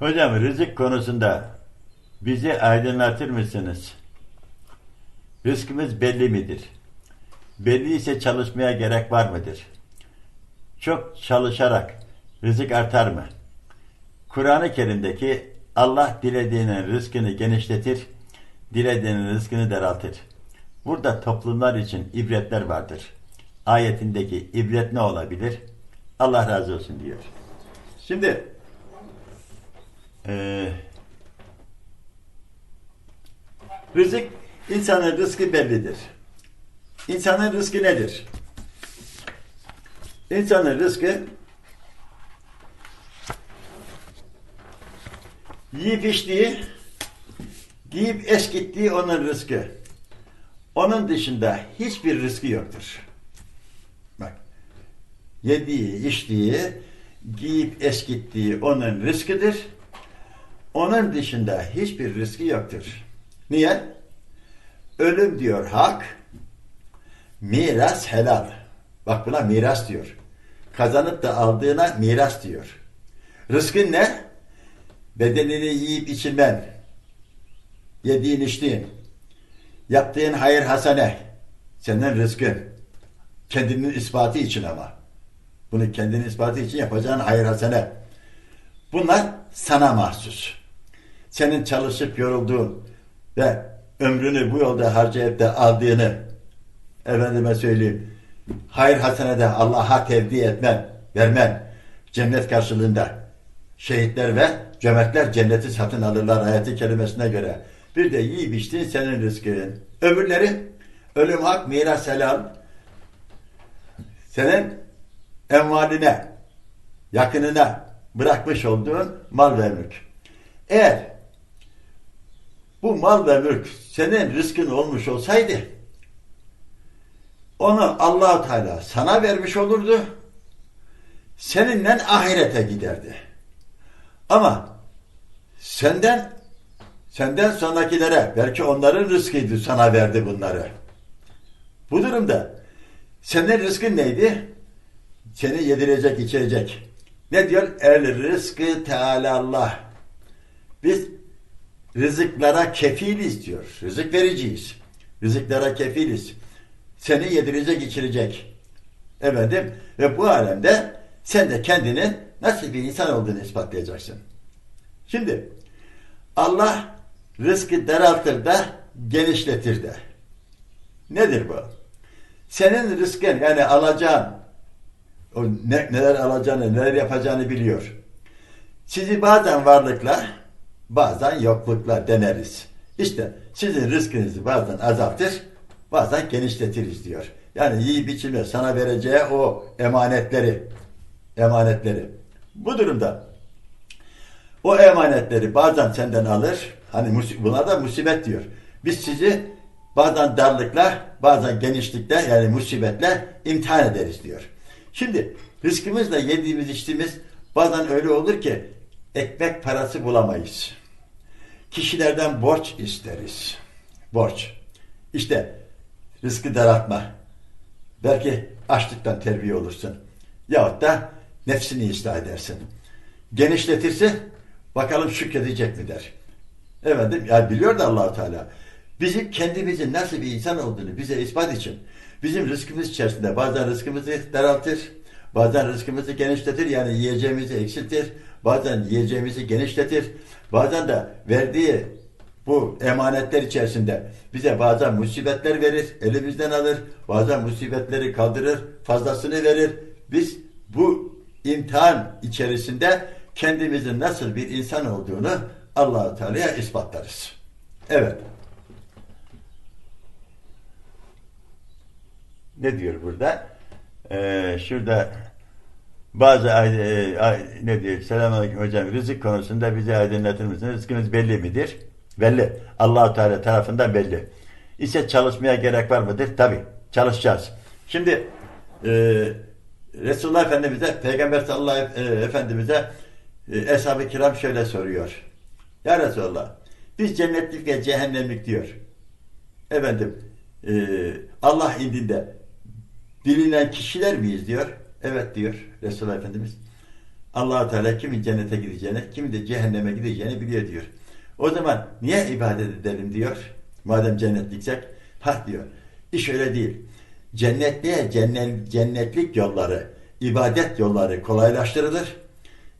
Hocam rızık konusunda bizi aydınlatır mısınız? Rızkımız belli midir? Belli çalışmaya gerek var mıdır? Çok çalışarak rızık artar mı? Kur'an-ı Kerim'deki Allah dilediğinin rızkını genişletir, dilediğinin rızkını daraltır. Burada toplumlar için ibretler vardır. Ayetindeki ibret ne olabilir? Allah razı olsun diyor. Şimdi ee, rızık, insanın rızkı bellidir. İnsanın rızkı nedir? İnsanın rızkı yiyip içtiği, giyip eskittiği onun rızkı. Onun dışında hiçbir rızkı yoktur. Bak, yediği, içtiği, giyip eskittiği onun rızkıdır. Onun dışında hiçbir rızkı yoktur. Niye? Ölüm diyor hak, miras helal. Bak buna miras diyor. Kazanıp da aldığına miras diyor. Rızkın ne? Bedenini yiyip içilmen, yediğin içtiğin, yaptığın hayır hasene, senin rızkın. Kendinin ispatı için ama. Bunu kendinin ispatı için yapacağın hayır hasene. Bunlar sana mahsus. Senin çalışıp yorulduğun ve ömrünü bu yolda harcayıp da aldığını efendime söyleyeyim hayır hasenede Allah'a tevdi etmen, vermen cennet karşılığında şehitler ve cömertler cenneti satın alırlar ayeti kelimesine göre. Bir de yiyip içtiğin senin rızkın. Öbürleri ölüm hak, miras helal senin envaline, yakınına bırakmış olduğun mal ve mülk. Eğer bu mal ve mülk senin rızkın olmuş olsaydı onu allah Teala sana vermiş olurdu. Seninle ahirete giderdi. Ama senden senden sonrakilere belki onların rızkıydı sana verdi bunları. Bu durumda senin rızkın neydi? Seni yedirecek, içirecek. Ne diyor? El rızkı Teala Allah. Biz rızıklara kefiliz diyor. Rızık vericiyiz. Rızıklara kefiliz. Seni yedirecek, içirecek. Efendim ve bu alemde sen de kendini nasıl bir insan olduğunu ispatlayacaksın. Şimdi Allah rızkı daraltır da genişletir de. Nedir bu? Senin rızkın yani alacağın o ne, neler alacağını, neler yapacağını biliyor. Sizi bazen varlıkla, bazen yoklukla deneriz. İşte sizin rızkınızı bazen azaltır, bazen genişletiriz diyor. Yani yiyip içilme sana vereceği o emanetleri, emanetleri. Bu durumda o emanetleri bazen senden alır, hani buna da musibet diyor. Biz sizi bazen darlıkla, bazen genişlikle yani musibetle imtihan ederiz diyor. Şimdi rızkımızla yediğimiz içtiğimiz bazen öyle olur ki ekmek parası bulamayız. Kişilerden borç isteriz. Borç. İşte rızkı daraltma. Belki açlıktan terbiye olursun. Yahut da nefsini ıslah edersin. Genişletirse bakalım şükredecek mi der. Efendim ya biliyor da allah Teala bizim kendimizin nasıl bir insan olduğunu bize ispat için bizim rızkımız içerisinde bazen rızkımızı daraltır, bazen rızkımızı genişletir yani yiyeceğimizi eksiltir, bazen yiyeceğimizi genişletir, bazen de verdiği bu emanetler içerisinde bize bazen musibetler verir, elimizden alır, bazen musibetleri kaldırır, fazlasını verir. Biz bu imtihan içerisinde kendimizin nasıl bir insan olduğunu allah Teala'ya ispatlarız. Evet. Ne diyor burada? Ee, şurada bazı e, ne diyor? Selamünaleyküm hocam. Rızık konusunda bize aydınlatır mısınız? Rızkınız belli midir? Belli. allah Teala tarafından belli. İse çalışmaya gerek var mıdır? Tabi. Çalışacağız. Şimdi e, Resulullah Efendimiz'e, Peygamber sallallahu e, Efendimiz'e e, Eshab-ı Kiram şöyle soruyor. Ya Resulallah, biz cennetlik ve cehennemlik diyor. Efendim, e, Allah indinde bilinen kişiler miyiz diyor. Evet diyor Resulullah Efendimiz. allah Teala kimin cennete gideceğini, kimin de cehenneme gideceğini biliyor diyor. O zaman niye ibadet edelim diyor. Madem cennetliksek. Ha diyor. İş öyle değil. Cennetliğe cennet, cennetlik yolları, ibadet yolları kolaylaştırılır.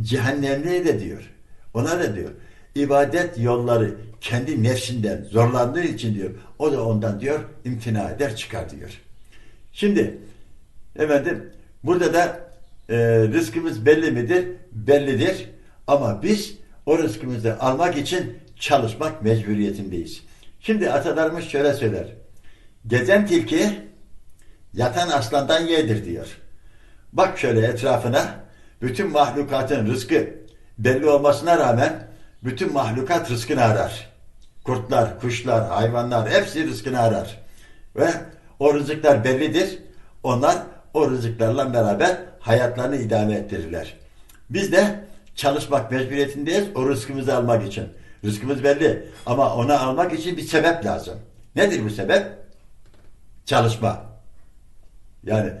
Cehennemliğe de diyor. Ona da diyor. İbadet yolları kendi nefsinden zorlandığı için diyor. O da ondan diyor imtina eder çıkar diyor. Şimdi efendim burada da e, rızkımız belli midir? Bellidir. Ama biz o rızkımızı almak için çalışmak mecburiyetindeyiz. Şimdi atalarımız şöyle söyler. Gezen tilki yatan aslandan yedir diyor. Bak şöyle etrafına bütün mahlukatın rızkı belli olmasına rağmen bütün mahlukat rızkını arar. Kurtlar, kuşlar, hayvanlar hepsi rızkını arar. Ve o rızıklar bellidir. Onlar o rızıklarla beraber hayatlarını idame ettirirler. Biz de çalışmak mecburiyetindeyiz o rızkımızı almak için. Rızkımız belli ama onu almak için bir sebep lazım. Nedir bu sebep? Çalışma. Yani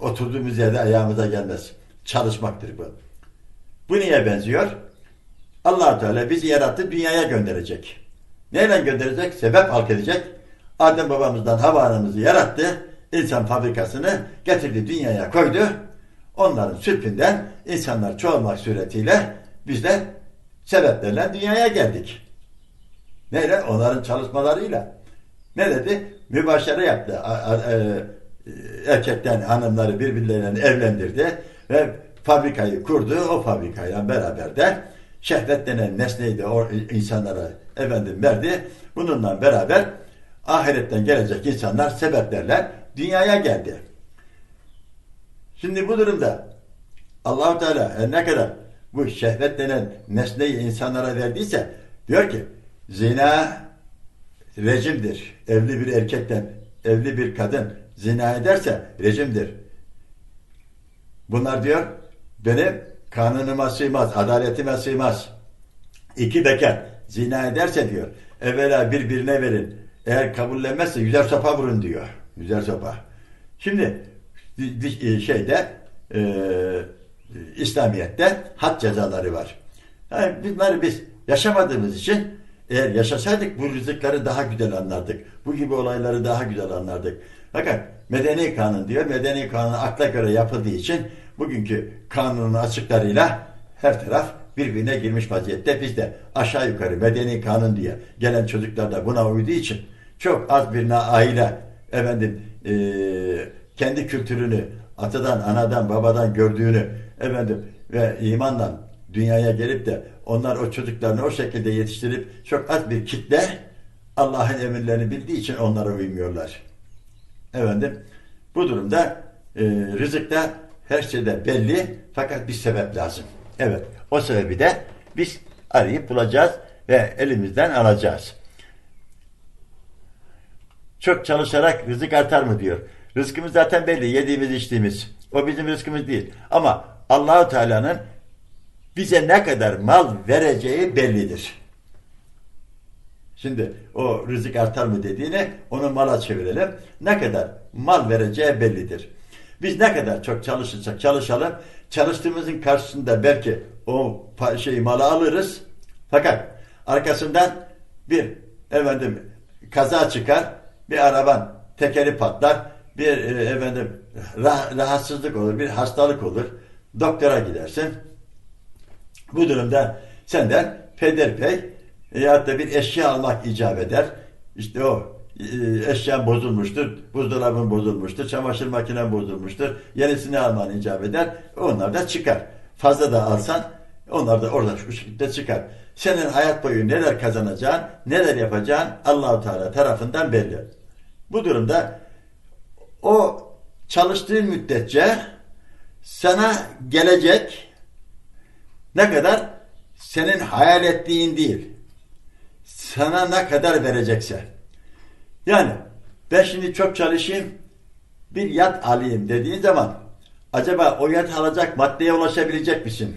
oturduğumuz yerde ayağımıza gelmez. Çalışmaktır bu. Bu niye benziyor? allah Teala bizi yarattı, dünyaya gönderecek. Neyle gönderecek? Sebep halk edecek. Adem babamızdan Havva anamızı yarattı. İnsan fabrikasını getirdi, dünyaya koydu. Onların sütünden insanlar çoğalmak suretiyle biz de sebeplerle dünyaya geldik. Neyle? Onların çalışmalarıyla. Ne dedi? Mübaşere yaptı. E, erkekten hanımları birbirleriyle evlendirdi ve fabrikayı kurdu. O fabrikayla beraber de şehvet denen nesneyi de insanlara efendim verdi. Bununla beraber ahiretten gelecek insanlar sebeplerle dünyaya geldi. Şimdi bu durumda Allahu Teala her ne kadar bu şehvet denen nesneyi insanlara verdiyse diyor ki zina rejimdir. Evli bir erkekten evli bir kadın zina ederse rejimdir. Bunlar diyor benim kanunuma sığmaz, adaletime sığmaz. İki bekar zina ederse diyor evvela birbirine verin. Eğer kabullenmezse yüzer sopa vurun diyor. Yüzer sopa. Şimdi di- di- e, şeyde e, İslamiyet'te had cezaları var. Yani bunları biz yaşamadığımız için eğer yaşasaydık bu rızıkları daha güzel anlardık. Bu gibi olayları daha güzel anlardık. Fakat medeni kanun diyor. Medeni kanun akla göre yapıldığı için bugünkü kanunun açıklarıyla her taraf birbirine girmiş vaziyette. Biz de aşağı yukarı medeni kanun diye gelen çocuklar da buna uyduğu için çok az bir aile efendim eee, kendi kültürünü atadan, anadan, babadan gördüğünü efendim ve imanla dünyaya gelip de onlar o çocuklarını o şekilde yetiştirip çok az bir kitle Allah'ın emirlerini bildiği için onlara uymuyorlar. Efendim bu durumda e, rızıkta her şeyde belli fakat bir sebep lazım. Evet o sebebi de biz arayıp bulacağız ve elimizden alacağız. Çok çalışarak rızık artar mı diyor. Rızkımız zaten belli. Yediğimiz içtiğimiz. O bizim rızkımız değil. Ama Allahu Teala'nın bize ne kadar mal vereceği bellidir. Şimdi o rızık artar mı dediğini onu mala çevirelim. Ne kadar mal vereceği bellidir. Biz ne kadar çok çalışırsak çalışalım, çalıştığımızın karşısında belki o şeyi malı alırız. Fakat arkasından bir efendim kaza çıkar, bir araban tekeri patlar, bir e, efendim rah- rahatsızlık olur, bir hastalık olur. Doktora gidersin. Bu durumda senden pederpey ya da bir eşya almak icap eder. İşte o e, eşyan bozulmuştur, buzdolabın bozulmuştur, çamaşır makinen bozulmuştur. Yenisini alman icap eder. Onlar da çıkar. Fazla da alsan onlar da orada şu şekilde çıkar. Senin hayat boyu neler kazanacağın, neler yapacağın Allahu Teala tarafından belli. Bu durumda o çalıştığın müddetçe sana gelecek ne kadar senin hayal ettiğin değil. Sana ne kadar verecekse. Yani ben şimdi çok çalışayım bir yat alayım dediğin zaman acaba o yat alacak maddeye ulaşabilecek misin?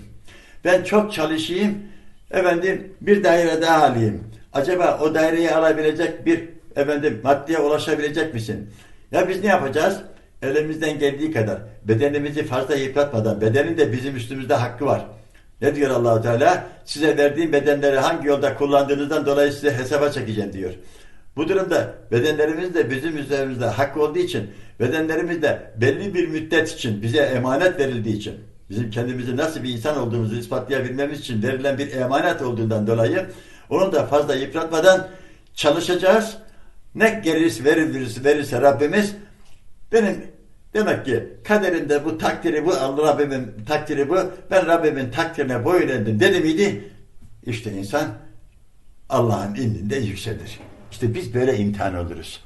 Ben çok çalışayım efendim bir daire daha alayım. Acaba o daireyi alabilecek bir efendim maddeye ulaşabilecek misin? Ya biz ne yapacağız? elimizden geldiği kadar bedenimizi fazla yıpratmadan bedenin de bizim üstümüzde hakkı var. Ne diyor Allahu Teala? Size verdiğim bedenleri hangi yolda kullandığınızdan dolayı size hesaba çekeceğim diyor. Bu durumda bedenlerimiz de bizim üzerimizde hak olduğu için bedenlerimiz de belli bir müddet için bize emanet verildiği için bizim kendimizi nasıl bir insan olduğumuzu ispatlayabilmemiz için verilen bir emanet olduğundan dolayı onu da fazla yıpratmadan çalışacağız. Ne gerisi verilirse, verirse Rabbimiz benim demek ki kaderinde bu takdiri bu Allah Rabbimin takdiri bu ben Rabbimin takdirine boyun eğdim dedi miydi? İşte insan Allah'ın indinde yükselir. İşte biz böyle imtihan oluruz.